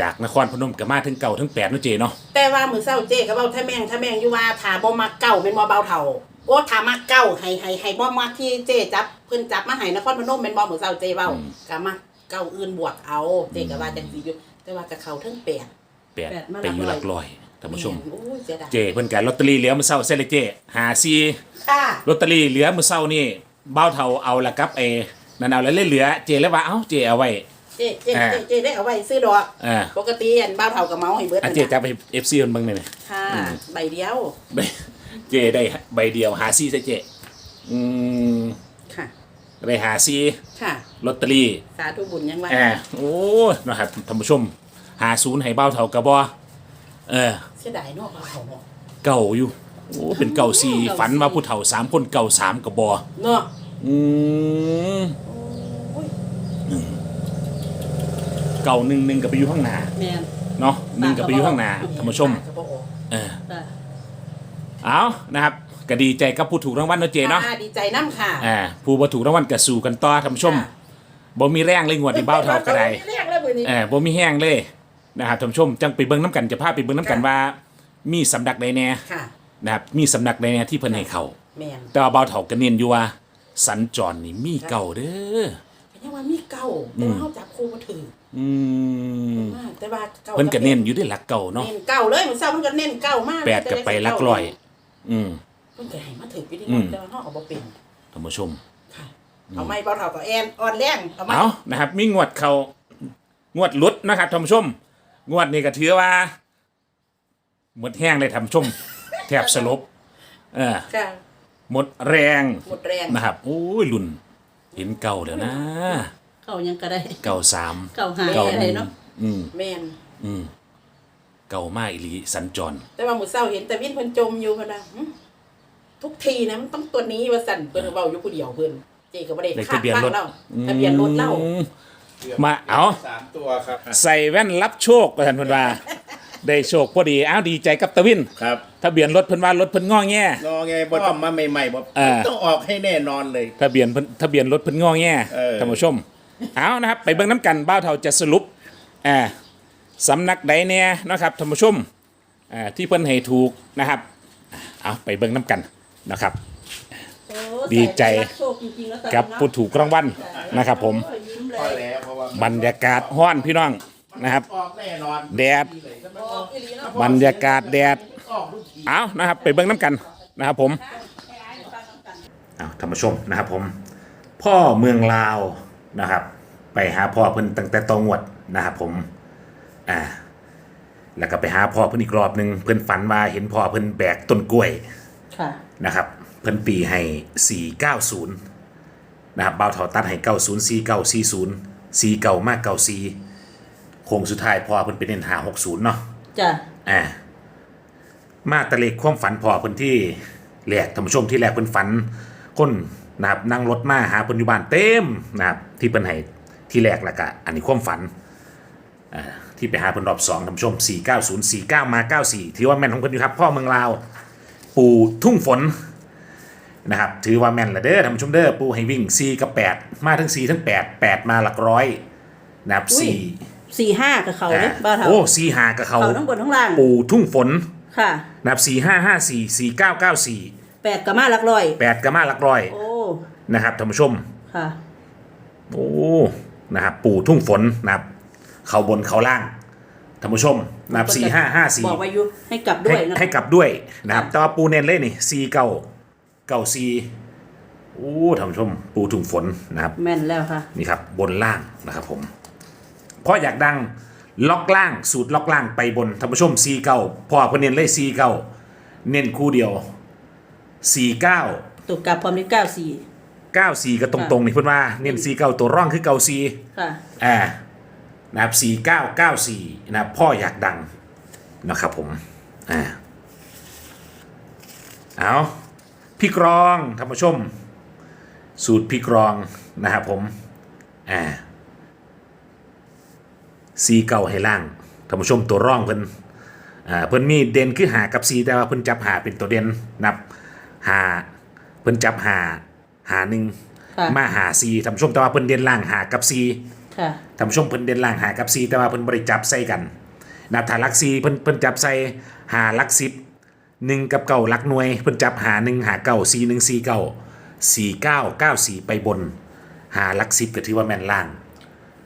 จากนครพนมก็มาถึงเก่าถึงแปดเนาะเจเนาะแต่ว่ามือเศร้าเจ๊ก็เว้าถ้าแม่งถ้าแม่งอยู่ว่าถาบ่มักเก่าเป็นบ่เบาเท่าโอ้ถามักเก่าให้ให้ให้บ่มักที่เจ๊จับเพิ่นจับมาให้นครพนมเป็นบ่มือเศร้าเจ๊เว้าก็มักเก่าอื่นบวกเอาเจ๊ก็ว่าจังซี่อยู่แต่ว่าก็เข้าถึงแปดแปดแปดมาไปอยู่หหลัลักกร้ร้ออยยท่านผู้ชมโอ้ยเสียดายเจเพิ่นกันลอตเตอรี่เหลือมื้อเช้าเส้นเลยเจหาซีค่ะลอตเตอรี่เหลือมื้อเช้านี่เบ้าเท่าเอาละกับเอนั่นเอาแล้วเหลือ เจแล้วว่าเอ้าเจเอาไว้เจ๊เจ๊อ่าเจ๊เจ๊ได้เอาไว้ซื้อดอก อ่าปกติอันบ้าวเท่ากับเมาให้เบิดอะนั่นเจน่ะจับไป FC เพิ่นเบิ่งหน่อยนี่ค่ะอืมใบเดียวใบเจได้ใบเดียวหาซีซะเจอืมค่ะ ได้หาซีค่ะ ลอตเตอรี่สาธุบุญยังว่าแอบโอ้นะครับท่านผู้ชมหาศูนย์ให้เบ้าเท่ากระบอเออเสียดายเนาะบ้าวเท่าเนาะเก่าอยู่โอ้เป็นเก่าสี่เก่าสี่ฝันว่าผู้เฒ่าสามคนเก่าสามกระบอเนาะอืมโอ้ย เก่าหนึ่งหนึ่งกับไปอยู่ข้างหน้าแม่นเนาะหนึ่งกับไปอยู่ข้างหน้าท่านผู้ชมก็บ่ออกเออค่ะเอานะครับก็ดีใจกับผู้ถูกรางวัลเนาะเจเนาะอ่ดีใจน้ำค่ะอ่าผู้บ่ถูกรางวัลก็สู้กันต่อท่านผู้ชมบ่มีแรงเลยงวดที่เบ้าเท่ากระได เรียกแล้วมื้อนี้ เออบ่มีแห้งเลยนะครับท่านผู้ชมจังไปเบิ่งน้ำกันจะพาไปเบิ่งน้ำกันว่า มีสำนักใดแน่ค่ะ นะครับมีสำนักใดแน่ที่เพิ่นให้เขาแม่นแต่ว่าเบาเถาก็เน้นอยู่ว่าสัญจรนี่มีเก่าเด้อ เป็นยังว่ามีเก่าแต่ว่าเฮาจับคู่บ่ถึง อืมมากแต่ว่าเก่าเพิ่นก็เน้นอยู่ด้วยหลักเก่าเนาะเน้นเก่าเลยมื้อเช้าเพิ่นก็เน้นเก่ามากแปดกับไปหลักร้อย อืม เพิ่นก็ให้มาถึงอยู่ดีอืม แต่ว่าเฮาเอาบ่เป็นท่านผู้ชม ค่ะ เอาไม้เบาเท่ากับแอนอ่อนแรงเอาไม้เอานะครับ มีงวดเขางวดหลุดนะครับท่านผู้ชม งวดนี้ก็ถือว่าหมดแห้งเลยท่านผู้ชม แทบสลบ เออ ค่ะหมดแรง หมดแรง นะครับโอ้ยลุ่นเห็นเก่าแล้วนะ เขายังก็ได้เก่าสามเก่าหาเก่าอะไรเนาะอืมแม่นอืมเก่ามากอีหลีสัญจร แต่ว่ามื้อเช้าเห็นแต่วินเพิ่นจมอยู่เพิ่นว่าหึทุกทีนะมันต้องตัวนี้ว่าสั่นเพิ่นก็เว้าอยู่ผู้เดียวเพิ่นเจ๊ก็บ่ได้ในคาทะดเบียนฟังรถเล่าทะเบียนรถเล่าอืม มาเอา สามตัวครับ ใส่แว่นรับโชคกันเพิ่นว่าได้โชคพอดีอ้าวดีใจกับตะวินครับทะเบียนรถเพิ่นว่ารถเพิ่นงอแงงอไงบอต้องมาใหม่ๆบออ่าต้องออกให้แน่นอนเลย ทะเบียนเพิ่นทะเบียนรถเพิ่นงอแงเออ ท่านผู้ชม เอานะครับไปเบิ่งน้ำกันบ้าวเฒ่าจะสรุปอ่าสำนักใดแน่นะครับท่านผู้ชมอ่าที่เพิ่นให้ถูกนะครับเอาไปเบิ่งน้ำกันนะครับ โอ้ดีใจ ส่รัโชคจริงๆแล้วตอนนี้กับผู้ถูกรางวัลนะครับ ผมโอ้ยยิ้มเลพอยแล้วเพราะว่าบรรยากาศห้อนพี่น้องนะครับ ออกแน่นอนแดดบรรยากาศแดดเอานะครับ ไปเบิ่งน้ำกันนะครับผม เอาท่านผู้ชมนะครับผม พ่อเมืองลาว นะครับ ไปหาพ่อเพิ่นตั้งแต่ตองวดนะครับผมอ่าแล้วก็ไปหาพ่อเพิ่นอีกรอบหนึ่งเพิ่นฝันว่าเห็นพ่อเพิ่นแบกต้นกล้วยค่ะนะครับ เพิ่นปีให้490นะครับเบาเถาตัดให้90 4940 49มาก94โค้งสุดท้ายพ่อเพิ่นเป็นเน้นหา60เนาะจ้ะอ่ามาตะเลกความฝันพอเพิ่นที่แหลกท่านผู้ชมที่แหลกเพิ่นฝันคน นะครับนั่งรถมาหาเพิ่นอยู่บ้านเต็มนะครับที่เพิ่นให้ที่แรกแล้วก็อันนี้ความฝันอ่าที่ไปหาเพิ่นรอบสองท่านผู้ชม 490 49 มา 94 ถือว่าแม่นของเพิ่นอยู่ครับ พ่อเมืองลาว ปู่ทุ่งฝนนะครับถือว่าแม่นละเด้อท่านผู้ชมเด้อปู่ให้วิ่ง 4 กับ 8 มาทั้ง 4 ทั้ง 8 8 มาหลักร้อยนะครับอุ้ย4สี่ห้ากับเขาเลยบ้าเท่าโอ้สี่หากับเขาเขาทั้งบนทั้งล่างปู่ทุ่งฝนค่ะนะครับสี่ห้าห้าสี่สี่เก้าเก้าสี่แปดกับมาหลักร้อยแปดกามาหลักร้อย โอ้ นะครับท่านผู้ชม ค่ะ โอ้ นะครับ ปู่ทุ่งฝนนะครับ เขาบนเขาล่างท่านผู้ชมนะครับสี่ห้าห้าสี่บอกไว้อยุให้กลับด้ให้วยเนาะให้กลับด้วยนะครับค่ะแต่ว่าปูเน้นเลยนี่สี่เก้าเก้าสี่โอ้ท่านผู้ชม ปูทุ่งฝนนะครับ แม่นแล้วค่ะ นี่ครับบนล่างนะครับผม เพราะอยากดังล็อกล่างสูตรล็อกล่างไปบนท่านผู้ชมซีเก้าพอเพนเน้นเลยซีเก้าเน้นคู่เดียวสี่เก้าตัวกลับพร้อมนี้เก้าสี่ เก้าสี่ก็ตรงๆนี่เพื่อนว่าเน้นซีเก้าตัวร่องคือเก้าซีค่ะอ่านะครับสี่เก้าเก้าสี่นะครับพ่ออยากดังนะครับผมอ่าเอาพี่กรองท่านผู้ชม สูตรพี่กรองนะครับผมอ่าซีเก่าให้ล่างท่านผู้ชมตัวร่องเพิ่นอ่าเพิ่นมีเด่นคือหากับซีแต่ว่าเพิ่นจับหาเป็นตัวเด่นนับหาเพิ่นจับหา หาหนึ่งค่ะมาหาซีท่านผู้ชมแต่ว่าเพิ่นเด่นล่างหากับซีค่ะท่านผู้ชมเพิ่นเด่นล่างหากับซีแต่ว่าเพิ่นบริจับใส่กันนะถ้าหลักซีเพิ่นเพิ่นจับใส่หาหลักสิบหนึ่งกับเก่าหลักหน่วย เพิ่นจับหาหนึ่งหาเก่าซีหนึ่งซีเก่าสี่เก้าเก้าสี่ไปบน หาหลักสิบก็ถือว่าแม่นล่าง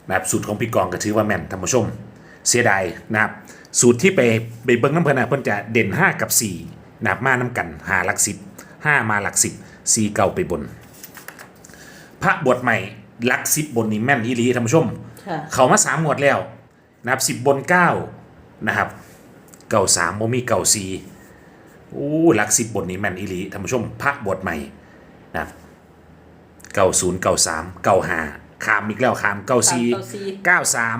นะครับสูตรของพี่กองก็ถือว่าแม่นท่านผู้ชม เสียดายนะครับสูตรที่ไปไปเบิ้งน้ำเพิ่นนะเพิ่นจะเด่น5กับ4นะครับมาน้ำกันหาหลักสิบห้ามาหลักสิบสี่เก่าไปบน พระบทใหม่หลักสิบบนนี่แม่นอีหลีท่านผู้ชม ค่ะเขามาสามหมวดแล้วนะครับสิบบนเก้านะครับเก่าสามโมมีเก่าสี่อู้หลักสิบบนนี้แม่นอีหลีท่านผู้ชม พระบทใหม่นะครับเก่าศูนย์เก่าสามเก่าห้าขามอีกแล้วขามเก่าสี่ขามเก้าสี่ เก้าสาม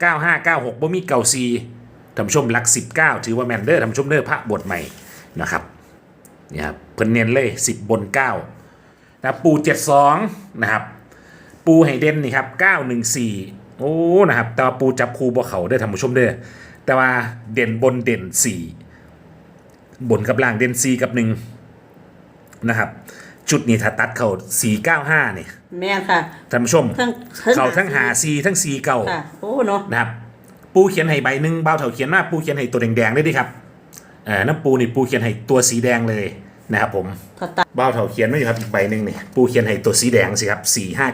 เก้าห้าเก้าหกบ่มีเก่าสี่ท่านผู้ชมหลักสิบเก้าถือว่าแม่นเด้อท่านผู้ชมเด้อพระบทใหม่นะครับเนี่ยครับเพิ่นเน้นเลยสิบบนเก้า นะปูเจ็ดสองนะครับ ปูให้เด่นนี่ครับ914โอ้นะครับ แต่ว่าปูจับคูบ่เขาเด้อท่านผู้ชมเด้อแต่ว่าเด่นบนเด่น4บนกับล่างเด่น4กับ1นะครับจุดนี้ถ้าตัดเขา495เนี่ยแม่นค่ะท่านผู้ชมทั้งเขาทั้งหา4ทั้ง4เก่าค่ะโอ้เนาะนะครับปูเขียนให้ใบหนึ่งเบ้าเถาเขียนมาปูเขียนให้ตัวแดงๆด้วยดิครับเออน้ำปูนี่ปูเขียนให้ตัวสีแดงเลย นะครับผมถ้าตัดเบ้าเถาเขียนไม่อยู่ครับอีกใบหนึ่งนี่ปูเขียนให้ตัวสีแดงสิครับ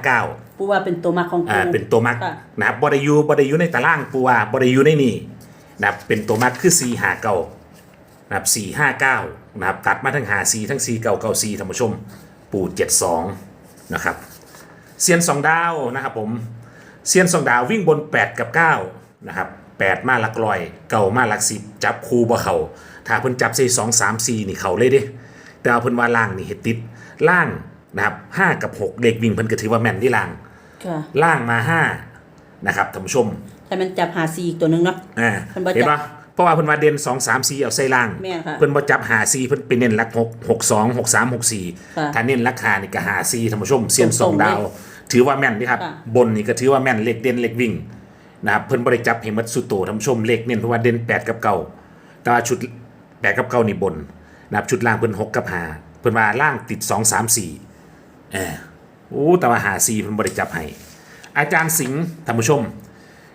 459ปูว่าเป็นตัวมาของปูอ่าเป็นตัวมักค่ะนะครับบอดายูบอดายูในตารางปูว่าบอดายูในนี่นะครับเป็นตัวมักคือ4หาเก่านะครับ4 5 9นะครับตัดมาทั้งหา4ทั้ง4เก่าเก่า4ท่านผู้ชม ปู72นะครับเซียนสองดาวนะครับผมเซียนสองดาววิ่งบน 8 กับ9นะครับ8มาหลักลอยเก่ามาหลักสิบจับคูบ่เขาถ้าเพิ่นจับใส่สองสามสี่นี่เขาเลยเด้ แต่เอาเพิ่นว่าล่างนี่เฮ็ดติดล่างนะครับห้ากับหกเด็กวิ่งเพิ่นก็ถือว่าแม่นที่ล่าง ค่ะ ล่างมา5นะครับท่านผู้ชมแต่มันจับหาซีอีกตัวหนึงเนาะ อ่าเพิ่นบ่จับเห็นปะเพราะว่าเพิ่นว่าเด่น2 3 4เอาใส่ล่าง แม่นค่ะเพิ่นบ่จับหา4เพิ่นไปเน้นหลัก6 6 2 6 3 6ค่ะ4ถ้าเน้นราคานี่ก็หา4ท่านผู้ชมเซียนตสรองงๆดาว ถือว่าแม่นนี่ครับค่ะ บนนี่ก็ถือว่าแม่นเลขเด่นเลขวิ่งนะครับเพิ่นบ่ได้จับให้หมดสุดโตท่านผู้ชมเลขเน้นเพราะว่าเด่น8กับเก่าแต่ว่าชุด8กับเก่านี่บน นะครับชุดล่างเพิ่น6กับ5เพิ่นว่าล่างติด2 3 4เออโอ้แต่ว่าหา4เพิ่นบ่ได้จับให้อาจารย์สิงห์ท่านผู้ชม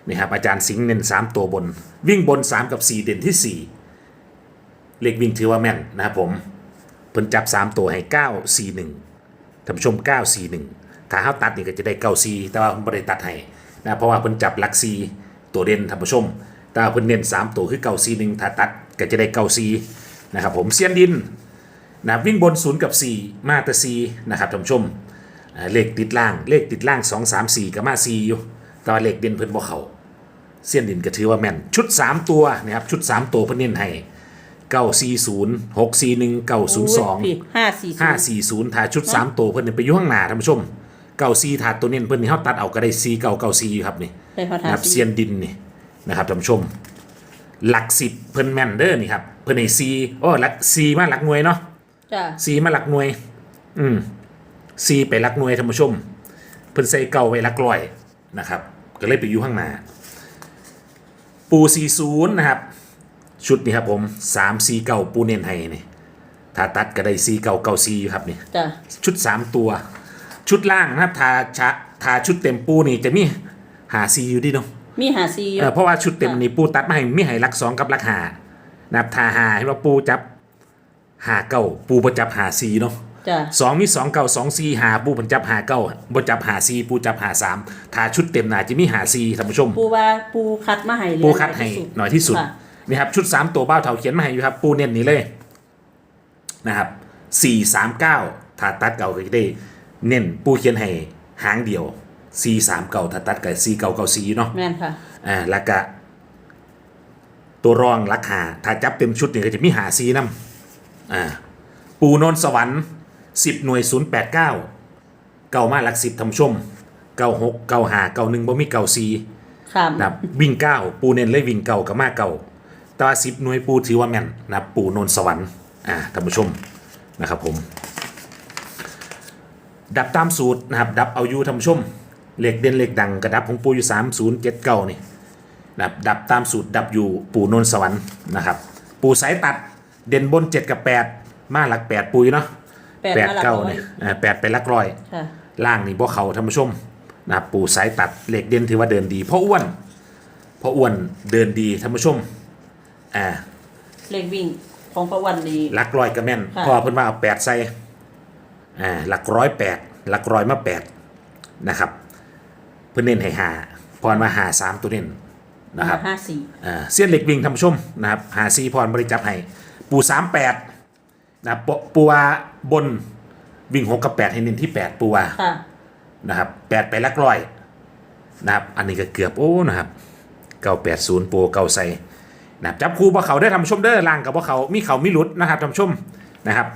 นี่ครับอาจารย์สิงห์เน้น3ตัวบน วิ่งบน3กับ4เด่นที่4เลขวิ่งถือว่าแม่นนะครับผมเพิ่นจับ3ตัวให้9 4 1ท่านผู้ชม9 4 1ถ้าเฮาตัดนี่ก็จะได้9 4แต่ว่าเพิ่นบ่ได้ตัดให้นะเพราะว่าเพิ่นจับหลัก4ตัวเด่นท่านผู้ชมแต่เพิ่นเน้น3ตัวคือ9 4 1ถ้าตัดก็จะได้9 4 นะครับผมเซียนดินนะวิ่งบน 0 กับ 4 มาแต่4นะครับท่านผู้ชมอ่าเลขติดล่างเลขติดล่าง 2 3 4ก็มา4อยู่แต่ว่าเลขเด่นเพิ่นบ่เขาเส้นดินก็ถือว่าแม่นชุด 3 ตัวนะครับชุด 3 ตัวเพิ่นเน้นให้940 641 902ห้าสี่540ถ้าชุด 3 ตัวเพิ่นนไปอยู่ข้างหน้าท่านผู้ชม94ถ้าตัวเน้นเพิ่นนี่เฮาตัดเอาก็ได้4 9 94อยู่ครับนี่ได้พอนะทาครับซีเซียนดินนี่นะครับท่านผู้ชม หลัก10เพิ่นแม่นเด้อนี่ครับ เพิ่นให้4โอ้หลัก4มาหลักหน่วยเนาะจ้ะสีมาหลักหน่วย อืมสีไปหลักหน่วยท่านผู้ชม เพิ่นใส่เก่าไว้หลักร้อยนะครับ ก็เลยไปอยู่ข้างหน้าปูสีศูนย์นะครับ ชุดนี้ครับผมสามสีเก่าปูเน้นให้นี่ถ้าตัดก็ได้สีเก่าเก่าสีอยู่ครับนี่ จ้ะชุดสามตัว ชุดล่างนะครับทาชะทาชุดเต็มปูนี่จะมีหาซีอยู่ดิเนาะ มีหาซีอยู่ เออเพราะว่าชุดเต็มนี่ปูตัดมาให้มีให้หลักสองกับหลักหานะครับทาหาเห็นว่าปูจับหาเก่าปูประจับหาซีเนาะจ้ะ สองมีสองเก่าสองซีหาปูผนจับหาเก้าบ่จับหาซีปูจับหาสามถ้าชุดเต็มหนาจะมีหาซีท่านผู้ชม ปูว่าปูคัดมาให้เลยปูคัดให้หน่อยที่สุดค่ะนี่ครับชุดสามตัวเบ้าเถาเขียนมาให้อยู่ครับ ปูเน้นนี้เลยนะครับสี่สามเก้าถ้าตัดเก่าก็จะได้ เน้นปูเขียนให้หางเดียว ซีสามเก่าถ้าตัดกับซีเก่าเก่าซีเนาะแม่นค่ะ อ่าแล้วก็ตัวรองราคาถ้าจับเต็มชุดนี่ก็จะมีหาซีน้ำอ่าปูนนท์สวรรค์สิบหน่วยศูนย์แปดเก้าเก่ามาหลักสิบทำชมเก้าหกเก้าหาเก้าหนึ่งบ่มีเก้าซีข้ามนะครับวิ่งเก้าปูเน้นเลยวิ่งเก่ากับมาเก่าแตว่าสิบหน่วยปูถือว่าแม่นนะครับปูนนท์สวรรค์อ่าท่านผู้ชมนะครับผม ดับตามสูตรนะครับ ดับเอาอยู่ท่านผู้ชม เหล็กเด่นเหล็กดังกระดับของปูอยู่สามศูนย์เจ็ดเก้านี่นะครับดับตามสูตรดับอยู่ปูนนท์สวรรค์นะครับ ปูสายตัดเด่นบนเจ็ดกับแปดมาหลักแปดปุยเนาะแปดแปดมาหลักเก้าร้อย เนี่ยอ่าแปดไปหลักร้อย ค่ะ ล่างนี่บ่เขาท่านผู้ชมนะครับปูสายตัดเหล็กเด่นถือว่าเดินดีเพราะอ้วนเพราะอ้วนเดินดีท่านผู้ชมอ่าเลขวิ่งของประวันดี หลักร้อยก็แม่นค่ะ พอเพิ่นว่าเอาแปดใส่อ่าหลักร้อยแปดหลักร้อยมาแปดนะครับ เพื่อนเน้นให้หาพรมาหาสามตัวเน้นนะครับห้าสี่อ่าเสี้ยนเหล็กวิ่งท่านผู้ชมนะครับหาซีพรบริจับให้ปูสามแปดนะครับปปูวาบนวิ่งหกกับแปดให้เน้นที่แปดปูวาค่ะนะครับแปดไปหลักร้อยนะครับอันนี้ก็เกือบโอ้นะครับเก้าแปดศูนย์ปูเก้าใส่นะครับจับคู่บ่เขาได้อท่านผู้ชมเด้อล่างกับบ่เขามีเขามีหลุดนะครับท่านผู้ชมนะครับ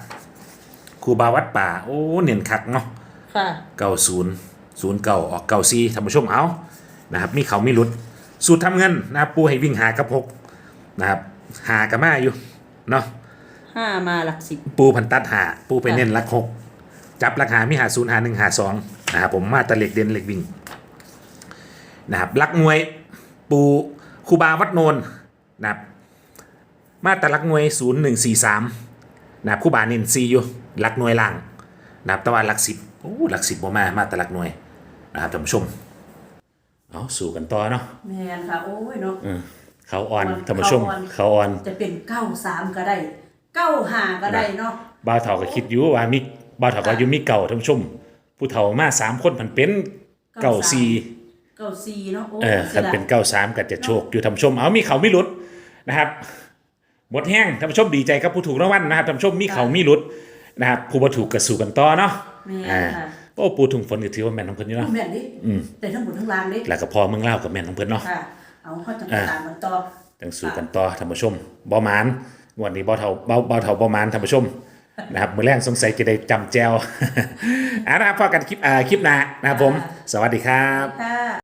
ครูบาวัดป่าโอ้เนียนคักเนาะค่ะเก้าศูนย์ ศูนย์เก้าออกเก้าซีท่านผู้ชมเอานะครับมีเขามีหลุด สูตรทำเงินนะครับปูให้วิ่งหากับหกนะครับหากับมาอยู่เนาะห้ามาหลักสิบปูพันตัดหาปูไปเน้นหลักหกจับราคามีหาศูนย์หาหนึ่งหาสองนะครับผมมาแตะเหล็กเด่นเหล็กวิ่งนะครับลักมวยปูครูบาวัดโนนนะครับมาแตะลักมวยศูนย์หนึ่งสี่สามนะครับครูบาเน้นซีอยู่ลักหน่วยล่างนะครับแตะวันลักสิบโอ้หลักสิบบ่มามาแตะลักหน่วย นะครับท่านผู้ชมเอาสู่กันต่อเนาะแมนค่ะ โอ้ยเนาะเขาอ่อนท่านผู้ชมเขาอ่อนเขาอ่อนจะเป็นเก้าสามก็ได้เก้าห้าก็ได้เนาะบ่าวเฒ่าก็คิดอยู่ว่ามีบ่าวเฒ่าก็อยู่มีเก่าท่านผู้ชม ผู้เฒ่ามาสามคนมันเป็นเก่าสี่เก้าสี่เนาะโอ้เออคันเป็นเก่าสามก็จะโชคอยู่ท่านผู้ชม เอามีเขามีหลุดนะครับหมดแห้งท่านผู้ชมดีใจกับผู้ถูกรางวัลนะครับท่านผู้ชมมีเขามีหลุดนะครับผู้บ่ถูกก็สู่กันต่อเนาะแม่อ่า ค่ะ โอ้ปูถุงฝนก็ถือว่าแม่นของเพิ่นอยู่เนาะแม่นดิแต่ทั้งหมดทั้งรางดิแล้วก็พอเมืองเล่าวกับแม่นของเพิ่นเนาะค่ะเอาเข้าจังอ่าตามมันต่อจังสู่กันต่อท่านผู้ชมบ่หมานงวันนี้บ่าวเฒ่าบ่าวบ่าวเฒ่าบ่หมานท่านผู้ชมนะครับมื้อแรกสงสัยจะได้จำแจวอ่านะครับพอกันคลิปอ่าคลิปหน้านะครับผม สวัสดีครับ ค่ะ